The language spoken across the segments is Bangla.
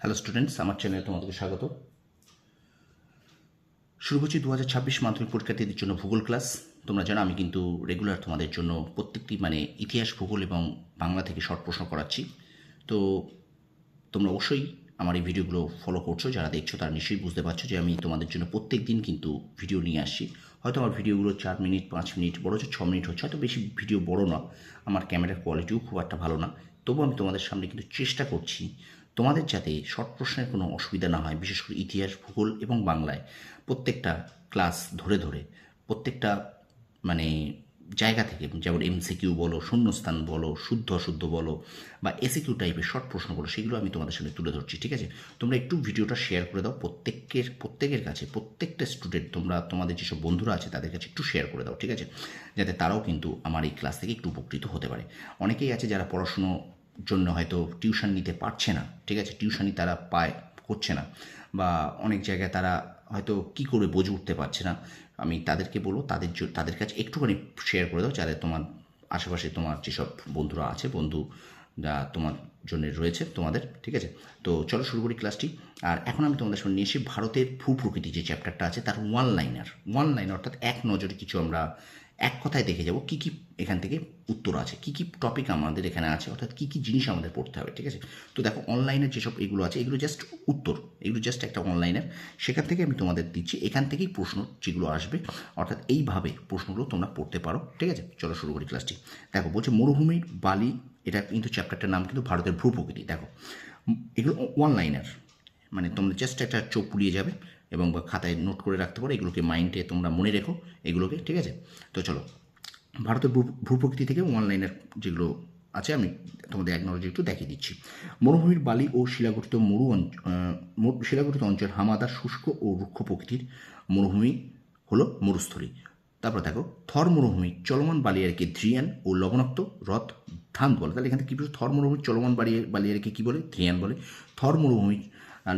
হ্যালো স্টুডেন্টস আমার চ্যানেলে তোমাদেরকে স্বাগত। শুরু করছি দু হাজার ছাব্বিশ মাধ্যমিক পরীক্ষার্থীদের জন্য ভূগোল ক্লাস তোমরা জানো আমি কিন্তু রেগুলার তোমাদের জন্য প্রত্যেকটি মানে ইতিহাস, ভূগোল এবং বাংলা থেকে শর্ট প্রশ্ন করাচ্ছি। তো তোমরা অবশ্যই আমার এই ভিডিওগুলো ফলো করছ, যারা দেখছ তারা নিশ্চয়ই বুঝতে পারছ যে আমি তোমাদের জন্য প্রত্যেক দিন কিন্তু ভিডিও নিয়ে আসছি। হয়তো আমার ভিডিওগুলো চার মিনিট, পাঁচ মিনিট, বড় হচ্ছে ছ মিনিট হচ্ছে, হয়তো বেশি ভিডিও বড় না। আমার ক্যামেরার কোয়ালিটিও খুব একটা ভালো না। তবু আমি তোমাদের সামনে কিন্তু চেষ্টা করছি তোমাদের যাতে শর্ট প্রশ্নের কোনো অসুবিধা না হয়, বিশেষ করে ইতিহাস, ভূগোল এবং বাংলায় প্রত্যেকটা ক্লাস ধরে ধরে, প্রত্যেকটা মানে জায়গা থেকে, যেমন এমসিকিউ বলো, শূন্যস্থান বলো, শুদ্ধ অশুদ্ধ বলো, বা এসিকিউ টাইপের শর্ট প্রশ্ন বলো, সেগুলো আমি তোমাদের সামনে তুলে ধরছি, ঠিক আছে? তোমরা একটু ভিডিওটা শেয়ার করে দাও, প্রত্যেকের প্রত্যেকের কাছে, প্রত্যেকটা স্টুডেন্ট তোমরা, তোমাদের যেসব বন্ধুরা আছে, তাদের কাছে একটু শেয়ার করে দাও, ঠিক আছে? যাতে তারাও কিন্তু আমার এই ক্লাস থেকে একটু উপকৃত হতে পারে। অনেকেই আছে যারা পড়াশুনো জন্য হয়তো টিউশন নিতে পারছে না। ঠিক আছে? টিউশনই তারা পায়, করছে না। বা অনেক জায়গায় তারা হয়তো কি করে বুঝে উঠতে পারছে না। আমি তাদেরকে বলব, তাদের তাদের কাছে একটুখানি শেয়ার করে দাও যাদের তোমার আশেপাশে তোমার যেসব বন্ধুরা আছে বন্ধু যা তোমার জন্য রয়েছে তোমাদের, ঠিক আছে? তো চলো শুরু করি ক্লাসটি আর এখন আমি তোমাদের সামনে নিয়ে এসে ভারতের ভূ প্রকৃতি যে চ্যাপ্টারটা আছে, তার ওয়ান লাইনার ওয়ান লাইন অর্থাৎ এক নজরে কিছু আমরা এক কথায় দেখে যাব, কি কি এখান থেকে উত্তর আছে, কি কি টপিক আমাদের এখানে আছে, অর্থাৎ কি কি জিনিস আমাদের পড়তে হবে, ঠিক আছে? তো দেখো অনলাইনের যেসব এগুলো আছে, এগুলো জাস্ট উত্তর, এগুলো জাস্ট একটা অনলাইনের সেখান থেকে আমি তোমাদের দিচ্ছি, এখান থেকেই প্রশ্ন যেগুলো আসবে, অর্থাৎ এইভাবে প্রশ্নগুলো তোমরা পড়তে পারো, ঠিক আছে? চলো শুরু করি ক্লাসটি দেখো, বলছে মরুভূমির বালি, এটা কিন্তু চ্যাপ্টারটার নাম কিন্তু ভারতের ভূপ্রকৃতি দেখো এগুলো ওয়ান লাইনার মানে তোমরা জাস্ট একটা চোখ পুড়িয়ে যাবে এবং খাতায় নোট করে রাখতে পারো এগুলোকে মাইন্ডে তোমরা মনে রেখো এগুলোকে ঠিক আছে? তো চলো ভারতের ভূ- ভূপ্রকৃতি থেকে ওয়ান লাইনার যেগুলো আছে আমি তোমাদের এক নজরে একটু দেখিয়ে দিচ্ছি। মরুভূমির বালি ও শিলাগঠিত মরু অঞ্চ- আহ, মরু- শিলাগঠিত অঞ্চল হামাদা শুষ্ক ও রুক্ষ প্রকৃতির মরুভূমি হলো মরুস্থলী। তারপর দেখো থর মরুভূমি চলমান বালিয়ারকে ধ্রিয়ান ও লবণাক্ত হ্রদ ধান বলে। তাহলে এখানে কী বলছে? থর মরুভূমি চলমান বালিয়া বালিয়ারকে কী বলে? ধ্রিয়ান বলে। থর মরুভূমি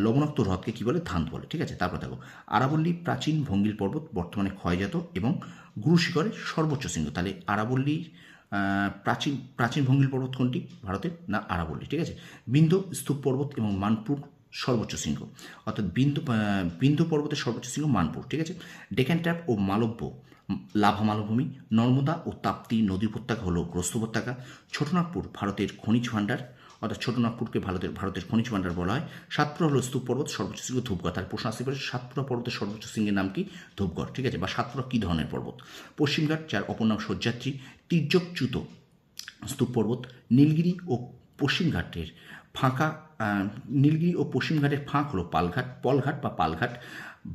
লবণাক্ত হ্রদকে কী বলে? ধান বলে। ঠিক আছে? তারপর দেখো, আরাবল্লী, প্রাচীন ভঙ্গিল পর্বত বর্তমানে ক্ষয়জাত এবং গুরুশিখরের সর্বোচ্চ শৃঙ্গ। তাহলে আরাবল্লীর প্রাচীন প্রাচীন ভঙ্গিল পর্বত কোনটি? ভারতের? না, আরাবল্লী। ঠিক আছে? বিন্ধ্য স্তূপ পর্বত এবং মানপুর সর্বোচ্চ শৃঙ্গ। অর্থাৎ বিন্দু বিন্ধ্য পর্বতের সর্বোচ্চ শৃঙ্গ মানপুর। ঠিক আছে? ডেকান ট্র্যাপ ও মালব্য লাভা মালভূমি নর্মদা ও তাপ্তি নদী উপত্যকা হলো গ্রস্ত উপত্যকা। ছোটনাগপুর ভারতের খনিজ ভাণ্ডার, অর্থাৎ ছোটনাগপুরকে ভারতের ভারতের খনিজ ভাণ্ডার বলা হয়। সাতপুরা হলো স্তূপ পর্বত, সর্বোচ্চ শৃঙ্গ ধূপগড়। তার প্রশ্ন আসতে পারে, সাতপুরা পর্বতের সর্বোচ্চ শৃঙ্গের নাম কি? ধূপগড়, ঠিক আছে? বা সাতপুরা কী ধরনের পর্বত? পশ্চিমঘাট যার অপর নাম সহ্যাদ্রি তির্যকচ্যুত স্তূপ পর্বত। নীলগিরি ও পশ্চিমঘাটের ফাঁকা নীলগিরি ও পশ্চিমঘাটের ফাঁক হলো পালঘাট, পলঘাট বা পালঘাট।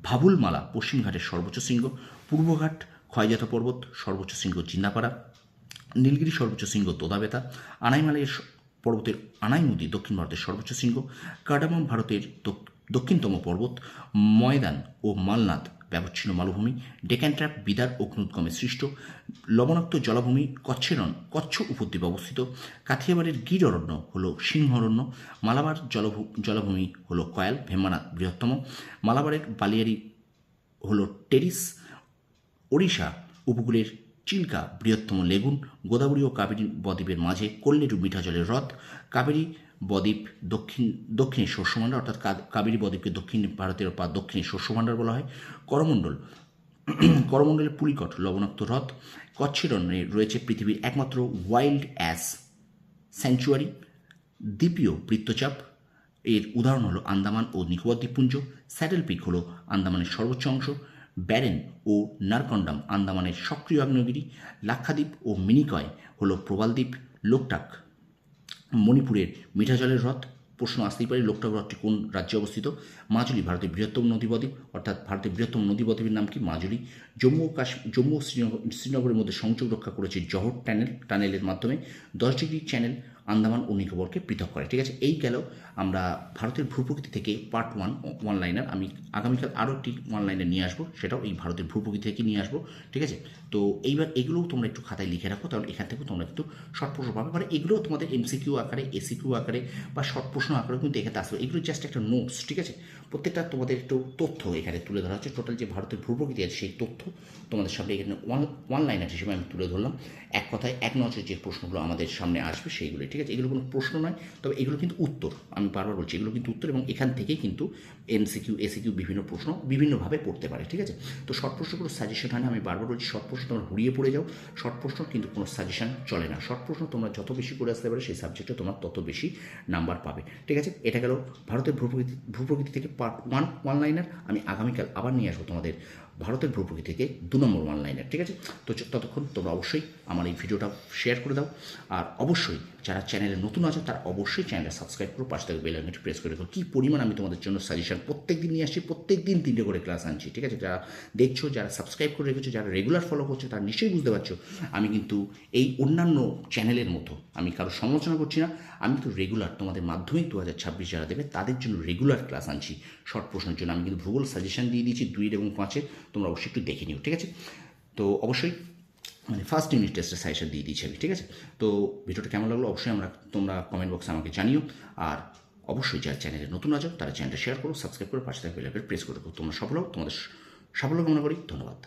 ভাবুলমালা পশ্চিমঘাটের সর্বোচ্চ শৃঙ্গ। পূর্বঘাট ক্ষয়জাত পর্বত, সর্বোচ্চ শৃঙ্গ জিন্নাপাড়া, নীলগিরি সর্বোচ্চ শৃঙ্গ তোদাবেতা, আনাইমালের স- পর্বতের আনাই নদী দক্ষিণ ভারতের সর্বোচ্চ শৃঙ্গ কার্ডামম ভারতের দক্ষিণতম পর্বত, ময়দান ও মালনাথ ব্যবচ্ছিন্ন মালভূমি ডেকান ট্র্যাপ বিদার, অগ্নুদ্গমে সৃষ্ট, লবণাক্ত জলাভূমি, কচ্ছেরন কচ্ছ উপদ্বীপে অবস্থিত, কাথিয়াবাড়ির গির অরণ্য হল সিংহ অরণ্য মালাবার জলভূ জলাভূমি হল কয়াল ভেম্বানাথ বৃহত্তম, মালাবারের বালিয়ারি হল টেরিস ওড়িশা, উপকূলের চিল্কা, বৃহত্তম লেগুন, গোদাবরী ও কাবেরী বদ্বীপের মাঝে কল্লেরু মিঠা জলের হ্রদ, কাবেরী বদ্বীপ দক্ষিণ দক্ষিণে শস্যভাণ্ডার অর্থাৎ কাবেরী বদ্বীপকে দক্ষিণ ভারতের বা দক্ষিণে শস্যভাণ্ডার বলা হয়। করমণ্ডল, করমণ্ডলের পুলিকট লবণাক্ত হ্রদ কচ্ছের অরণ্যে রয়েছে পৃথিবীর একমাত্র ওয়াইল্ড অ্যাস স্যাংচুয়ারি দ্বীপীয় বৃত্তচাপ। এর উদাহরণ হলো আন্দামান ও নিকোবর দ্বীপপুঞ্জ। স্যাডেল পিক হলো আন্দামানের সর্বোচ্চ অংশ। ব্যারেন ও নারকন্ডাম আন্দামানের সক্রিয় আগ্নেয়গিরি, লাক্ষাদ্বীপ ও মিনিকয় হল প্রবালদ্বীপ লোকটাক। মণিপুরের মিঠা জলের হ্রদ, প্রশ্ন আসতেই পারে লোকটাক হ্রদটি কোন রাজ্যে অবস্থিত? মাজুলি, ভারতের বৃহত্তম নদীবদ্বীপ অর্থাৎ ভারতের বৃহত্তম নদীবদ্বীপের নাম কি? মাজুলি। জম্মু ও কাশ্মীর জম্মু ও শ্রীনগর শ্রীনগরের মধ্যে সংযোগ রক্ষা করেছে জহর টানেল, টানেলের মাধ্যমে। দশ ডিগ্রি চ্যানেল আন্দামান ও নিকোবরকে পৃথক করে। ঠিক আছে, এই গেল আমরা ভারতের ভূপ্রকৃতি থেকে পার্ট ওয়ান ওয়ান লাইনার আমি আগামীকাল আরও একটি ওয়ান লাইনার নিয়ে আসব, সেটাও এই ভারতের ভূপ্রকৃতি থেকে নিয়ে আসব, ঠিক আছে? তো এইবার এগুলোও তোমরা একটু খাতায় লিখে রাখো, তাহলে এখান থেকেও তোমরা কিন্তু শর্ট প্রশ্ন পাবে। মানে এগুলোও তোমাদের এমসিকিউ আকারে এসিকিউ আকারে বা শর্ট প্রশ্ন আকারে কিন্তু এখানে আসবে। এগুলো জাস্ট একটা নোটস ঠিক আছে? প্রত্যেকটা তোমাদের একটু তথ্য এখানে তুলে ধরা হচ্ছে। টোটাল যে ভারতের ভূপ্রকৃতি আছে, সেই তথ্য তোমাদের সামনে এখানে ওয়ান ওয়ান লাইনার হিসেবে আমি তুলে ধরলাম। এক কথায়, এক নজরে যে প্রশ্নগুলো আমাদের সামনে আসবে, সেইগুলি ঠিক আছে? এগুলো কোনো প্রশ্ন নয়। তবে এগুলো কিন্তু উত্তর। আমি বারবার বলছি, এগুলো কিন্তু উত্তর এবং এখান থেকেই কিন্তু এমসিকিউ এসিকিউ বিভিন্ন প্রশ্ন বিভিন্নভাবে পড়তে পারে, ঠিক আছে? তো শর্ট প্রশ্ন কোনো সাজেশন হয় না, আমি বারবার বলছি, শর্ট প্রশ্ন তোমরা হুড়িয়ে পড়ে যাও। শর্ট প্রশ্ন কিন্তু কোনো সাজেশন চলে না। শর্ট প্রশ্ন তোমরা যত বেশি করে আসতে পারে, সেই সাবজেক্টে তোমরা তত বেশি নাম্বার পাবে, ঠিক আছে? এটা গেল ভারতের ভূপ্রকৃতি ভূপ্রকৃতি থেকে পার্ট ওয়ান ওয়ান লাইনার আমি আগামীকাল আবার নিয়ে আসব তোমাদের ভারতের ভূপ্রকৃতি থেকে দু নম্বর ওয়ান লাইনার ঠিক আছে? তো ততক্ষণ তোমরা অবশ্যই আমার এই ভিডিওটা শেয়ার করে দাও। আর অবশ্যই যারা চ্যানেলে নতুন আছে, তারা অবশ্যই চ্যানেলটা সাবস্ক্রাইব করো, পাশে থেকে বেল আইকনটি প্রেস করে রাখো। কী পরিমাণ আমি তোমাদের জন্য সাজেশন প্রত্যেক দিন নিয়ে আসছি প্রত্যেক দিন তিনটে করে ক্লাস আনছি, ঠিক আছে? যারা দেখছ, যারা সাবস্ক্রাইব করে রেখেছো, যারা রেগুলার ফলো করছ, তারা নিশ্চয়ই বুঝতে পারছ, আমি কিন্তু এই অন্যান্য চ্যানেলের মতো আমি কারও সমালোচনা করছি না। আমি তো রেগুলার তোমাদের মাধ্যমিক দু হাজার ছাব্বিশ যারা দেবে তাদের জন্য রেগুলার ক্লাস আনছি। শর্ট প্রশ্নের জন্য আমি কিন্তু ভূগোল সাজেশন দিয়ে দিয়েছি দুইয়ের এবং পাঁচের। তোমরা অবশ্যই একটু দেখে নিও, ঠিক আছে? তো অবশ্যই মানে ফার্স্ট ইউনিট টেস্টের সাজেশন দিয়ে দিয়েছি আমি, ঠিক আছে? তো ভিডিওটা কেমন লাগল অবশ্যই আমরা, তোমরা কমেন্ট বক্সে আমাকে জানিও। আর অবশ্যই যারা চ্যানেলে নতুন আছো, তারা চ্যানেলটা শেয়ার করো সাবস্ক্রাইব করো, পাশে থাকবে প্রেস করে দেবো তোমরা সফল হোক তোমাদের সাফল্য কামনা করি, ধন্যবাদ।